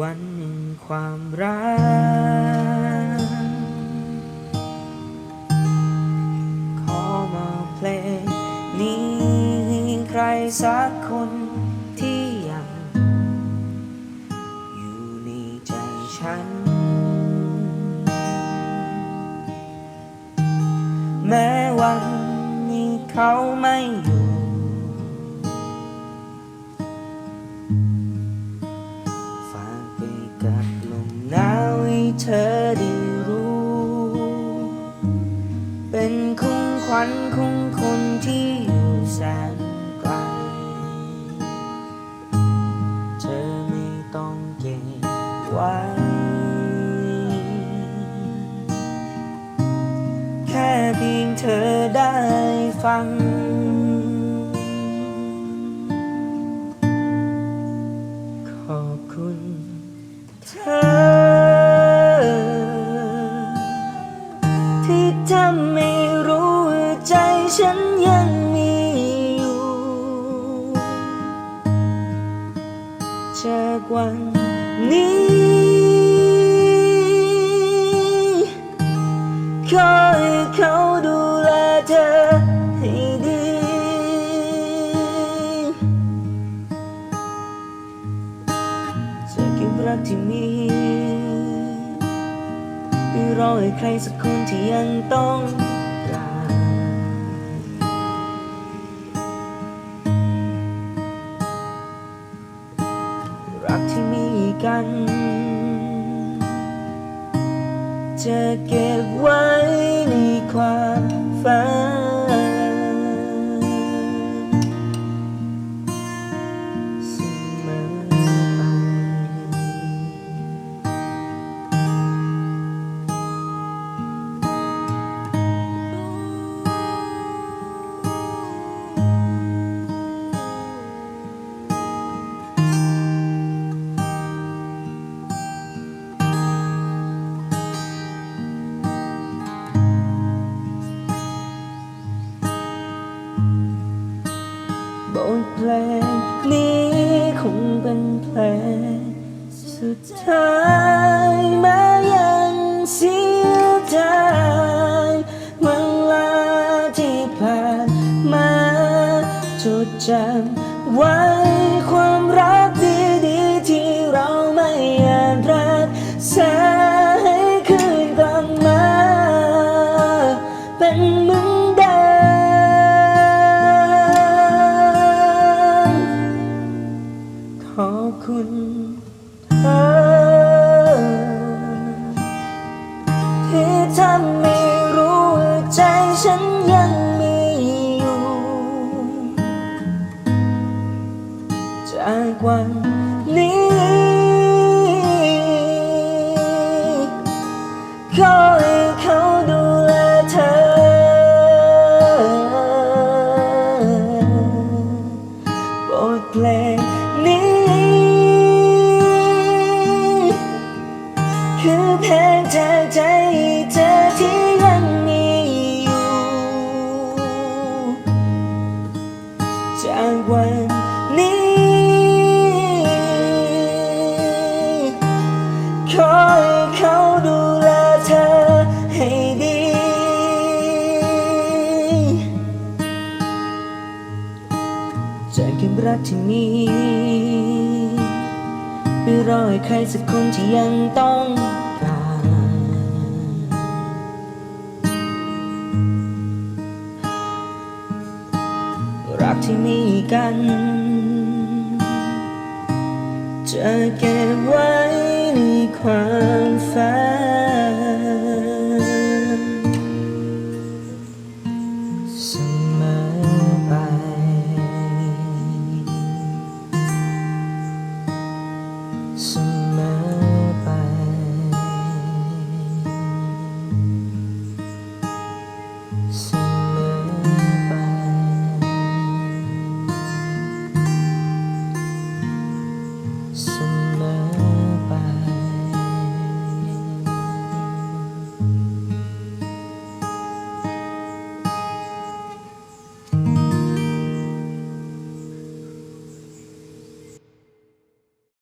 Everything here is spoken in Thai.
วันแห่งความรัก ขอมอบเพลงนี้ใครสักคนที่ยัง อยู่ในใจฉัน แม้วันนี้เขาไม่อยู่ เธอได้รู้ เป็นคุ้งขวัญของคนที่อยู่แสนไกล เธอไม่ต้องเก็บไว้ แค่เพียงเธอได้ฟัง ที่ทำให้รู้ใจฉันยังมีอยู่ จากวันนี้ ขอให้เขาดูแลเธอให้ดี จะเก็บรักที่มี รือรอให้ใครสักคนที่ยังต้องการรักที่มีกัน จะเก็บไว้ในความฝัน เพลงนี้คงเป็นเพลงสุดท้ายแม้ยังเสียใจเวลาที่ผ่านมาจดจำไว้ความรัก ขอบคุณเธอที่ทำให้รู้ว่าใจฉันยังมีอยู่ จากวันนี้ ขอให้เขาดูแลเธอ บทเพลง จะเก็บรักที่มีไปรอให้ใครสักคนที่ยังต้องการรักที่มีกัน จะเก็บไว้